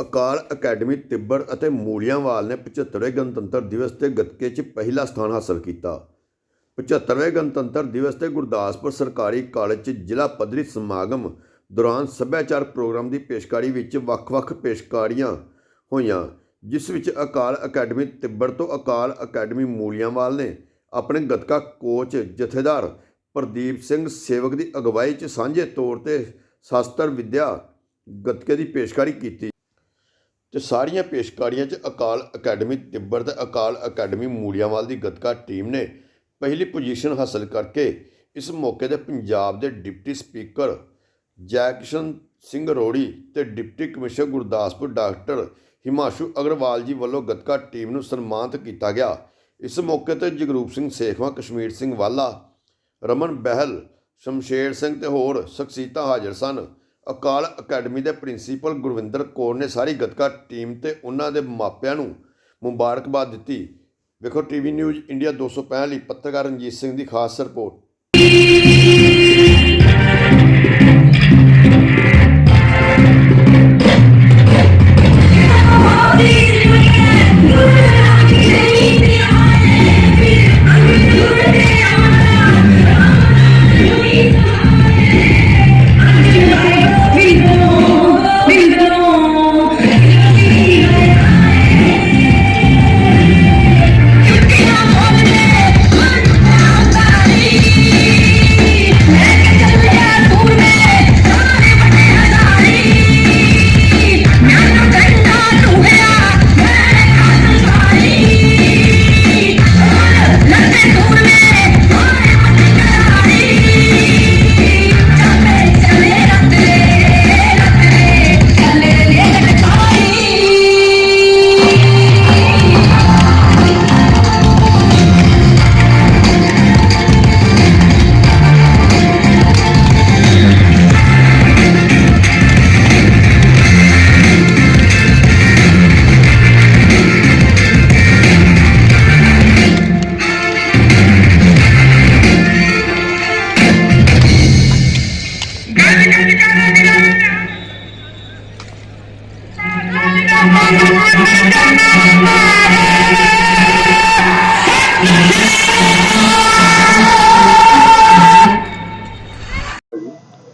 ਅਕਾਲ academy Tibbar ਅਤੇ ਮੂਲੀਆਂਵਾਲ ਨੇ 75ਵੇਂ ਗਣਤੰਤਰ ਦਿਵਸ ਤੇ ਗੱਤਕੇ 'ਚ ਪਹਿਲਾ ਸਥਾਨ ਹਾਸਲ ਕੀਤਾ। 75ਵੇਂ ਗਣਤੰਤਰ ਦਿਵਸ ਤੇ ਗੁਰਦਾਸਪੁਰ ਸਰਕਾਰੀ ਕਾਲਜ 'ਚ ਜ਼ਿਲ੍ਹਾ ਪੱਧਰੀ ਸਮਾਗਮ ਦੌਰਾਨ ਸੱਭਿਆਚਾਰ ਪ੍ਰੋਗਰਾਮ ਦੀ ਪੇਸ਼ਕਾਰੀ ਵਿੱਚ ਵੱਖ-ਵੱਖ ਪੇਸ਼ਕਾਰੀਆਂ ਹੋਈਆਂ, ਜਿਸ ਵਿੱਚ ਅਕਾਲ ਅਕੈਡਮੀ ਤਿੱਬੜ ਤੋਂ ਅਕਾਲ ਅਕੈਡਮੀ ਮੂਲੀਆਂਵਾਲ ਨੇ ਆਪਣੇ ਗੱਤਕਾ ਕੋਚ ਜਥੇਦਾਰ ਪ੍ਰਦੀਪ ਸਿੰਘ ਸੇਵਕ ਦੀ ਅਗਵਾਈ 'ਚ ਸਾਂਝੇ ਤੌਰ ਤੇ ਸ਼ਾਸਤਰ ਵਿਦਿਆ ਗੱਤਕੇ ਦੀ ਪੇਸ਼ਕਾਰੀ ਕੀਤੀ। ਤੇ ਸਾਰੀਆਂ ਪੇਸ਼ਕਾਰੀਆਂ 'ਚ ਅਕਾਲ ਅਕੈਡਮੀ ਤਿੱਬਰ ਤੇ ਅਕਾਲ ਅਕੈਡਮੀ ਮੂਲੀਆਂਵਾਲ ਦੀ ਗੱਤਕਾ ਟੀਮ ਨੇ ਪਹਿਲੀ ਪੋਜੀਸ਼ਨ ਹਾਸਲ ਕਰਕੇ ਇਸ ਮੌਕੇ ਤੇ ਪੰਜਾਬ ਦੇ ਡਿਪਟੀ ਸਪੀਕਰ ਜੈਕਿਸ਼ਨ ਸਿੰਘ ਰੋੜੀ ਤੇ deputy commissioner Gurdaspur doctor Himanshu Agarwal ji ਵੱਲੋਂ ਗੱਤਕਾ ਟੀਮ ਨੂੰ ਸਨਮਾਨਿਤ ਕੀਤਾ ਗਿਆ। ਇਸ ਮੌਕੇ ਤੇ ਜਗਰੂਪ ਸਿੰਘ ਸੇਖਵਾਂ, ਕਸ਼ਮੀਰ ਸਿੰਘ ਵਾਲਾ, ਰਮਨ ਬਹਿਲ, ਸ਼ਮਸ਼ੇਰ ਸਿੰਘ ਤੇ ਹੋਰ ਸ਼ਖਸੀਅਤਾਂ ਹਾਜ਼ਰ ਸਨ। ਅਕਾਲ ਅਕੈਡਮੀ ਦੇ ਪ੍ਰਿੰਸੀਪਲ ਗੁਰਵਿੰਦਰ ਕੌਰ ਨੇ ਸਾਰੀ ਗੱਤਕਾ ਟੀਮ ਤੇ ਉਹਨਾਂ ਦੇ ਮਾਪਿਆਂ ਨੂੰ ਮੁਬਾਰਕਬਾਦ ਦਿੱਤੀ। ਵੇਖੋ ਟੀਵੀ ਨਿਊਜ਼ ਇੰਡੀਆ 265 ਲਈ ਪੱਤਰਕਾਰ ਰਣਜੀਤ ਸਿੰਘ ਦੀ ਖਾਸ ਰਿਪੋਰਟ।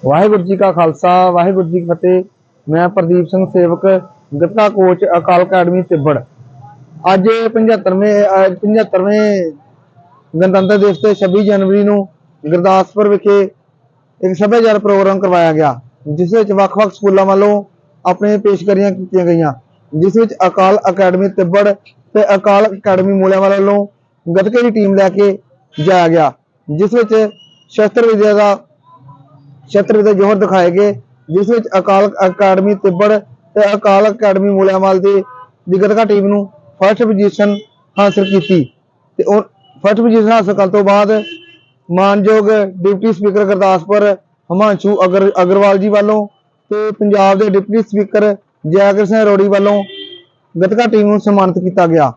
ਵਾਹਿਗੁਰੂ ਜੀ ਕਾ ਖਾਲਸਾ, ਵਾਹਿਗੁਰੂ ਜੀ ਕੀ ਫਤਿਹ। ਮੈਂ ਪ੍ਰਦੀਪ ਸਿੰਘ ਸੇਵਕ, ਗੱਤਕਾ ਕੋਚ, ਅਕਾਲ ਅਕੈਡਮੀ, ਤਿੱਬੜ। ਅੱਜ 75ਵੇਂ ਅਹ 75ਵੇਂ ਗਣਤੰਤਰ ਦਿਵਸ ਤੇ 26 ਜਨਵਰੀ ਨੂੰ ਗੁਰਦਾਸਪੁਰ ਵਿਖੇ ਇੱਕ ਸੱਭਿਆਚਾਰ ਪ੍ਰੋਗਰਾਮ ਕਰਵਾਇਆ ਗਿਆ, ਜਿਸ ਵਿੱਚ ਵੱਖ-ਵੱਖ ਸਕੂਲਾਂ ਵੱਲੋਂ ਆਪਣੇ ਪੇਸ਼ਕਾਰੀਆਂ ਕੀਤੀਆਂ ਗਈਆਂ। ਜਿਸ ਵਿੱਚ ਅਕਾਲ ਅਕੈਡਮੀ, ਤਿੱਬੜ ਤੇ ਅਕਾਲ ਅਕੈਡਮੀ ਮੂਲਿਆਂਵਾਲ ਵੱਲੋਂ ਗੱਤਕੇ ਦੀ ਟੀਮ ਲੈ ਕੇ ਜਾਇਆ ਗਿਆ, ਜਿਸ ਵਿੱਚ ਸ਼ਸਤਰ ਵਿਦਿਆ ਦਾ ਛਤਰ ਦੇ ਜੋਹਰ ਦਿਖਾਏ ਗਏ, ਜਿਸ ਵਿੱਚ ਅਕਾਲ ਅਕੈਡਮੀ ਤਿੱਬੜ ਤੇ ਅਕਾਲ ਅਕੈਡਮੀ ਮੂਲਿਆਂਵਾਲ ਦੀ ਦੀ ਟੀਮ ਨੂੰ ਫਸਟ ਪੋਜੀਸ਼ਨ ਹਾਸਲ ਕੀਤੀ ਤੇ ਉਹ ਫਸਟ ਪੋਜੀਸ਼ਨ ਹਾਸਲ ਕਰਨ ਤੋਂ ਬਾਅਦ ਮਾਨਯੋਗ ਡਿਪਟੀ ਸਪੀਕਰ ਗੁਰਦਾਸਪੁਰ ਹਿਮਾਂਸ਼ੂ ਅਗਰ ਅਗਰਵਾਲ ਜੀ ਵੱਲੋਂ ਤੇ ਪੰਜਾਬ ਦੇ ਡਿਪਟੀ ਸਪੀਕਰ ਜੈਕਰ ਸਿੰਘ ਰੋੜੀ ਵੱਲੋਂ ਗਤਕਾ ਟੀਮ ਨੂੰ ਸਨਮਾਨਿਤ ਕੀਤਾ ਗਿਆ।